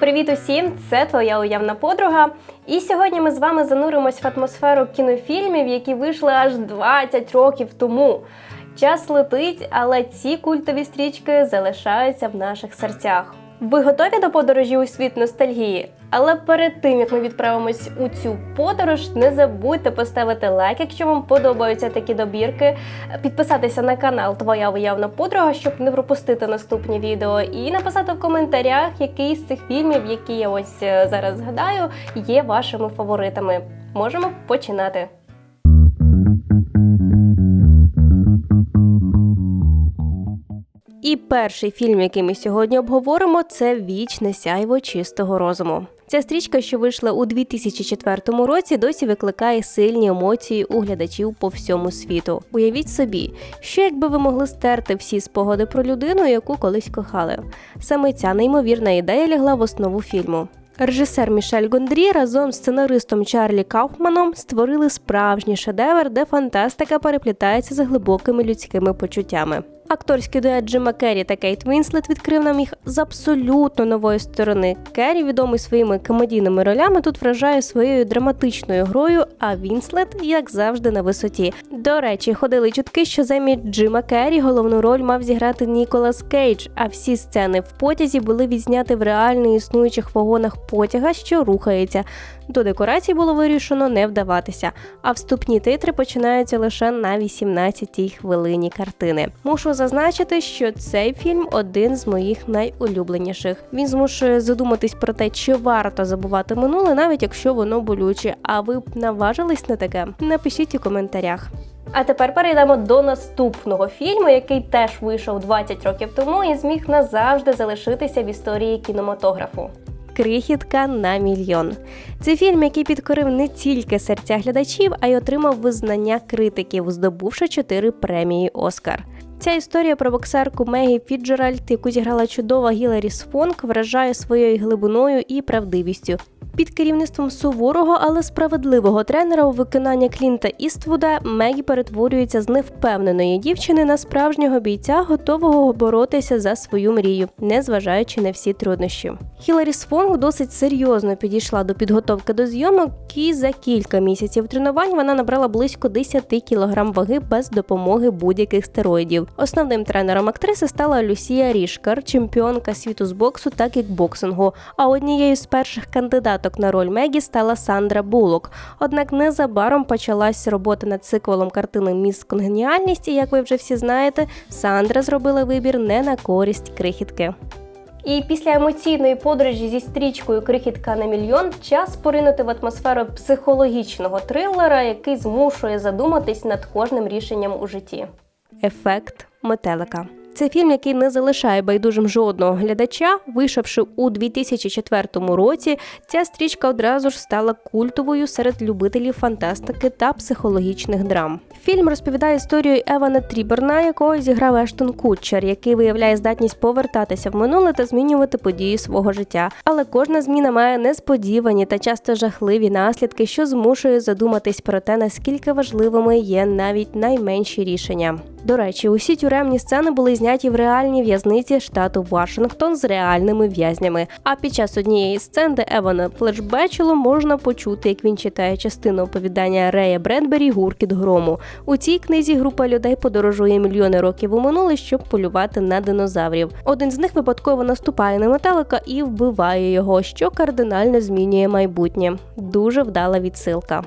Привіт усім! Це твоя уявна подруга. І сьогодні ми з вами зануримось в атмосферу кінофільмів, які вийшли аж 20 років тому. Час летить, але ці культові стрічки залишаються в наших серцях. Ви готові до подорожі у світ ностальгії? Але перед тим як ми відправимось у цю подорож, не забудьте поставити лайк, якщо вам подобаються такі добірки, підписатися на канал Твоя уявна подруга, щоб не пропустити наступні відео, і написати в коментарях, який з цих фільмів, які я ось е, зараз згадаю, є вашими фаворитами. Можемо починати. І перший фільм, який ми сьогодні обговоримо, це Вічне сяйво чистого розуму. Ця стрічка, що вийшла у 2004 році, досі викликає сильні емоції у глядачів по всьому світу. Уявіть собі, що якби ви могли стерти всі спогади про людину, яку колись кохали. Саме ця неймовірна ідея лягла в основу фільму. Режисер Мішель Гондрі разом з сценаристом Чарлі Кауфманом створили справжній шедевр, де фантастика переплітається з глибокими людськими почуттями. Акторський дует Джима Керрі та Кейт Вінслет відкрив нам їх з абсолютно нової сторони. Керрі, відомий своїми комедійними ролями, тут вражає своєю драматичною грою, а Вінслет, як завжди, на висоті. До речі, ходили чутки, що замість Джима Керрі головну роль мав зіграти Ніколас Кейдж, а всі сцени в потязі були відзняти в реально існуючих вагонах потяга, що рухається. До декорацій було вирішено не вдаватися, а вступні титри починаються лише на 18-й хвилині картини. Мушу зазначити, що цей фільм один з моїх найулюбленіших. Він змушує задуматись про те, чи варто забувати минуле, навіть якщо воно болюче. А ви б наважились на таке? Напишіть у коментарях. А тепер перейдемо до наступного фільму, який теж вийшов 20 років тому і зміг назавжди залишитися в історії кінематографу. Крихітка на мільйон. Це фільм, який підкорив не тільки серця глядачів, а й отримав визнання критиків, здобувши чотири премії Оскар. Ця історія про боксерку Мегі Фіджеральд, яку зіграла чудова Гіларі Сфонк, вражає своєю глибиною і правдивістю. Під керівництвом суворого, але справедливого тренера у виконанні Клінта Іствуда Мегі перетворюється з невпевненої дівчини на справжнього бійця, готового боротися за свою мрію, незважаючи на всі труднощі. Хіларі Сфонг досить серйозно підійшла до підготовки до зйомок, і за кілька місяців тренувань вона набрала близько 10 кілограм ваги без допомоги будь-яких стероїдів. Основним тренером актриси стала Люсія Рішкар, чемпіонка світу з боксу та кікбоксингу. А однією з перших кандидаток на роль Мегі стала Сандра Булок. Однак незабаром почалась робота над циквелом картини Міс Конгеніальність, і як ви вже всі знаєте, Сандра зробила вибір не на користь крихітки. І після емоційної подорожі зі стрічкою Крихітка на мільйон час поринути в атмосферу психологічного трилера, який змушує задуматись над кожним рішенням у житті. Ефект метелика. Це фільм, який не залишає байдужим жодного глядача. Вийшовши у 2004 році, ця стрічка одразу ж стала культовою серед любителів фантастики та психологічних драм. Фільм розповідає історію Евана Тріберна, якого зіграв Ештон Кутчер, який виявляє здатність повертатися в минуле та змінювати події свого життя. Але кожна зміна має несподівані та часто жахливі наслідки, що змушує задуматись про те, наскільки важливими є навіть найменші рішення. До речі, усі тюремні сцени були зняті в реальній в'язниці штату Вашингтон з реальними в'язнями. А під час однієї сцен, де Евана флешбечило, можна почути, як він читає частину оповідання Рея Бредбері Гуркіт грому. У цій книзі група людей подорожує мільйони років у минуле, щоб полювати на динозаврів. Один з них випадково наступає на металика і вбиває його, що кардинально змінює майбутнє. Дуже вдала відсилка.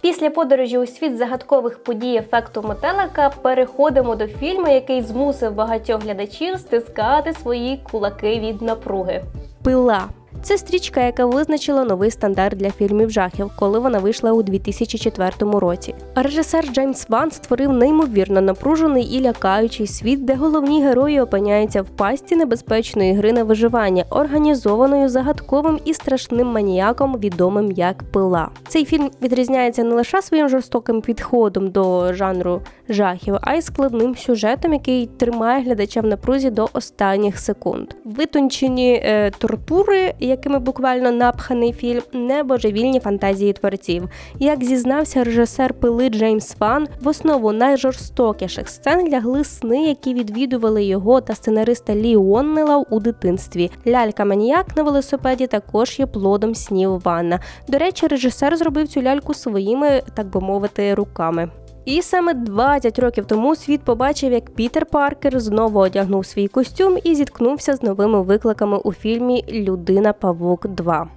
Після подорожі у світ загадкових подій ефекту метелика переходимо до фільму, який змусив багатьох глядачів стискати свої кулаки від напруги. Пила. Це стрічка, яка визначила новий стандарт для фільмів жахів, коли вона вийшла у 2004 році. Режисер Джеймс Ван створив неймовірно напружений і лякаючий світ, де головні герої опиняються в пасті небезпечної гри на виживання, організованою загадковим і страшним маніяком, відомим як пила. Цей фільм відрізняється не лише своїм жорстоким підходом до жанру жахів, а й складним сюжетом, який тримає глядача в напрузі до останніх секунд. Витончені е, тортури, якими буквально напханий фільм, не божевільні фантазії творців. Як зізнався режисер пили Джеймс Ван, в основу найжорстокіших сцен лягли сни, які відвідували його та сценариста Лі Оннела у дитинстві. Лялька Маніяк на велосипеді також є плодом снів Ванна. До речі, режисер зробив цю ляльку своїми, так би мовити, руками. І саме 20 років тому світ побачив, як Пітер Паркер знову одягнув свій костюм і зіткнувся з новими викликами у фільмі Людина Павук 2.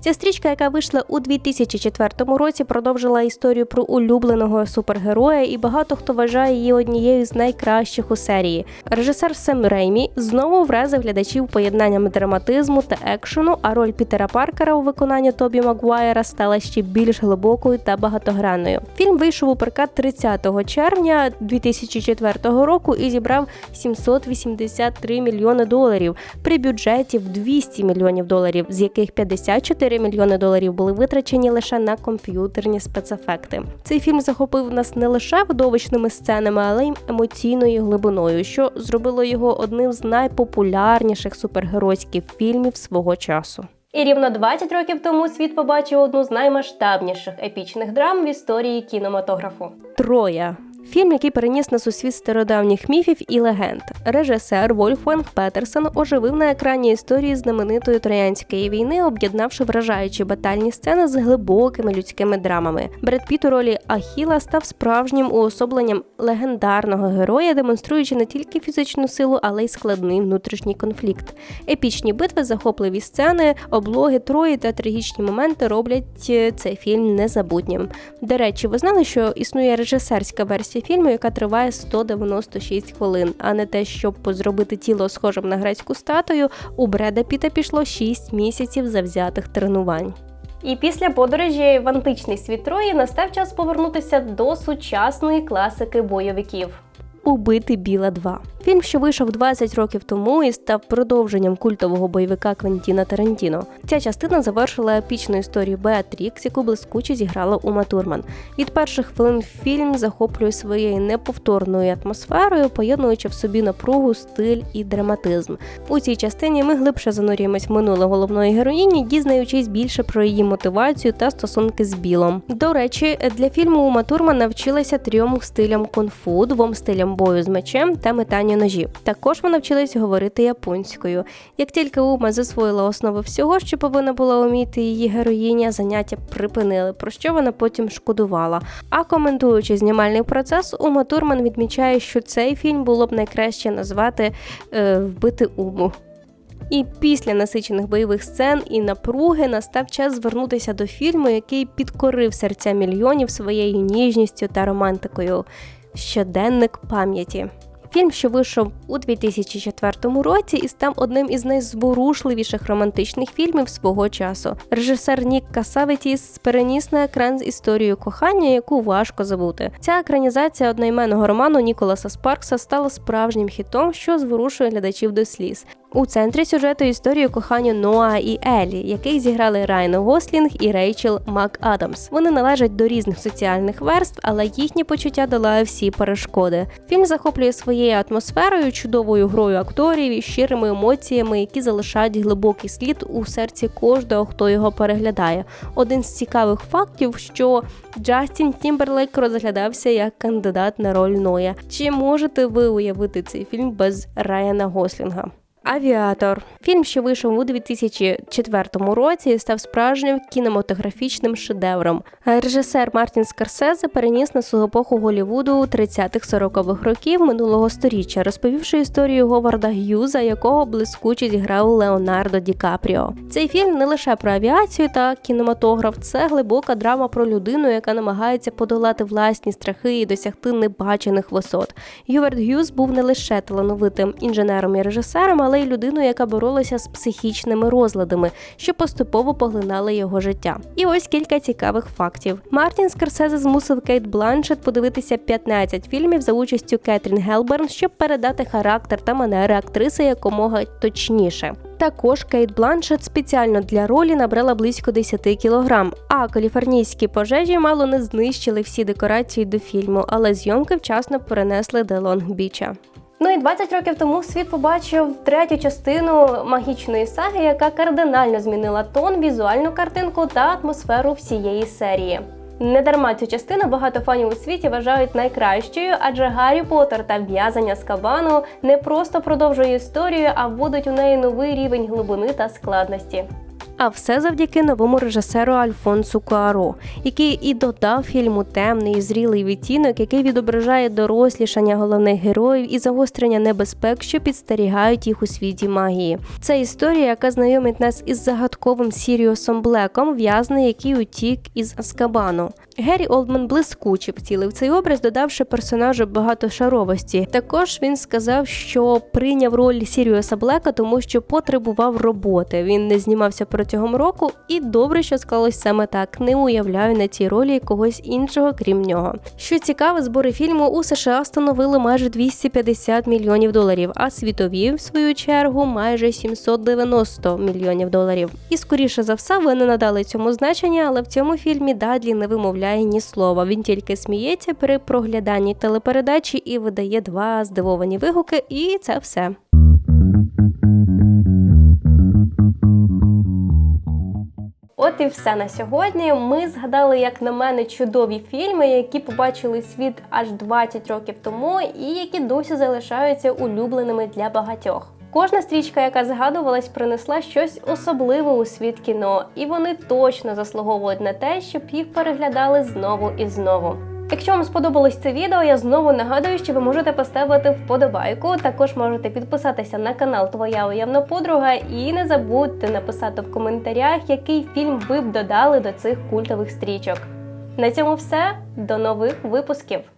Ця стрічка, яка вийшла у 2004 році, продовжила історію про улюбленого супергероя, і багато хто вважає її однією з найкращих у серії. Режисер Сем Реймі знову вразив глядачів поєднанням драматизму та екшену, а роль Пітера Паркера у виконанні Тобі Магуайра стала ще більш глибокою та багатогранною. Фільм вийшов у прокат 30 червня 2004 року і зібрав 783 мільйони доларів при бюджеті в 200 мільйонів доларів, з яких 54 4 мільйони доларів були витрачені лише на комп'ютерні спецефекти. Цей фільм захопив нас не лише видовищними сценами, але й емоційною глибиною, що зробило його одним з найпопулярніших супергеройських фільмів свого часу. І рівно 20 років тому світ побачив одну з наймасштабніших епічних драм в історії кінематографу Троя. Фільм, який переніс нас у світ стародавніх міфів і легенд. Режисер Вольфганг Петерсон оживив на екрані історії знаменитої троянської війни, об'єднавши вражаючі батальні сцени з глибокими людськими драмами. Бред Піт у ролі Ахіла став справжнім уособленням легендарного героя, демонструючи не тільки фізичну силу, але й складний внутрішній конфлікт. Епічні битви, захопливі сцени, облоги трої та трагічні моменти роблять е, цей фільм незабутнім. До речі, ви знали, що існує режисерська версія версії фільму, яка триває 196 хвилин, а не те, щоб зробити тіло схожим на грецьку статую, у Бреда Піта пішло 6 місяців завзятих тренувань. І після подорожі в античний світ Трої настав час повернутися до сучасної класики бойовиків. Убити Біла 2». Фільм, що вийшов 20 років тому і став продовженням культового бойовика Квентіна Тарантіно. Ця частина завершила епічну історію Беатрікс, яку блискуче зіграла Ума Турман. Від перших хвилин фільм захоплює своєю неповторною атмосферою, поєднуючи в собі напругу, стиль і драматизм. У цій частині ми глибше занурюємось в минуле головної героїні, дізнаючись більше про її мотивацію та стосунки з білом. До речі, для фільму Ума Турман навчилася трьом стилям кунг-фу, двом стилям бою з мечем та метання ножі. Також вона вчилась говорити японською. Як тільки Ума засвоїла основи всього, що повинна була вміти її героїня, заняття припинили, про що вона потім шкодувала. А коментуючи знімальний процес, Ума Турман відмічає, що цей фільм було б найкраще назвати е, Вбити Уму. І після насичених бойових сцен і напруги настав час звернутися до фільму, який підкорив серця мільйонів своєю ніжністю та романтикою. Щоденник пам'яті. Фільм, що вийшов у 2004 році, і став одним із найзворушливіших романтичних фільмів свого часу. Режисер Нік Касаветіс переніс на екран історію кохання, яку важко забути. Ця екранізація одноіменного роману Ніколаса Спаркса стала справжнім хітом, що зворушує глядачів до сліз. У центрі сюжету історію кохання Ноа і Елі, яких зіграли Райно Гослінг і Рейчел МакАдамс. Вони належать до різних соціальних верств, але їхні почуття долає всі перешкоди. Фільм захоплює своєю атмосферою, чудовою грою акторів і щирими емоціями, які залишають глибокий слід у серці кожного, хто його переглядає. Один з цікавих фактів, що Джастін Тімберлейк розглядався як кандидат на роль Ноя. Чи можете ви уявити цей фільм без Райана Гослінга? Авіатор фільм, що вийшов у 2004 році, став справжнім кінематографічним шедевром. Режисер Мартін Скорсезе переніс на свою епоху Голівуду 30-х-40-х років минулого століття, розповівши історію Говарда Г'юза, якого блискуче зіграв Леонардо Ді Капріо. Цей фільм не лише про авіацію та кінематограф, це глибока драма про людину, яка намагається подолати власні страхи і досягти небачених висот. Говард Г'юз був не лише талановитим інженером і режисером, але але й людиною, яка боролася з психічними розладами, що поступово поглинали його життя. І ось кілька цікавих фактів. Мартін Скорсезе змусив Кейт Бланшет подивитися 15 фільмів за участю Кетрін Гелберн, щоб передати характер та манери актриси якомога точніше. Також Кейт Бланшет спеціально для ролі набрала близько 10 кілограм. А каліфорнійські пожежі мало не знищили всі декорації до фільму, але зйомки вчасно перенесли до Лонг-Біча. Ну і 20 років тому світ побачив третю частину магічної саги, яка кардинально змінила тон, візуальну картинку та атмосферу всієї серії. Недарма цю частину багато фанів у світі вважають найкращою, адже Гаррі Поттер та в'язання з кабану не просто продовжує історію, а вводить у неї новий рівень глибини та складності. А все завдяки новому режисеру Альфонсу Куаро, який і додав фільму темний і зрілий відтінок, який відображає дорослішання головних героїв і загострення небезпек, що підстерігають їх у світі магії. Це історія, яка знайомить нас із загадковим Сіріусом Блеком, в'язнений, який утік із Аскабану. Геррі Олдман блискуче втілив цей образ, додавши персонажу багатошаровості. Також він сказав, що прийняв роль Сіріуса Блека, тому що потребував роботи. Він не знімався протягом року, і добре, що склалось саме так. Не уявляю на цій ролі когось іншого, крім нього. Що цікаво, збори фільму у США становили майже 250 мільйонів доларів, а світові, в свою чергу, майже 790 мільйонів доларів. І скоріше за все, ви не надали цьому значення, але в цьому фільмі Дадлі не вимовляє ні слова. Він тільки сміється при прогляданні телепередачі і видає два здивовані вигуки, і це все. От і все на сьогодні. Ми згадали, як на мене, чудові фільми, які побачили світ аж 20 років тому, і які досі залишаються улюбленими для багатьох. Кожна стрічка, яка згадувалась, принесла щось особливе у світ кіно, і вони точно заслуговують на те, щоб їх переглядали знову і знову. Якщо вам сподобалось це відео, я знову нагадую, що ви можете поставити вподобайку. Також можете підписатися на канал Твоя уявна подруга і не забудьте написати в коментарях, який фільм ви б додали до цих культових стрічок. На цьому все. До нових випусків!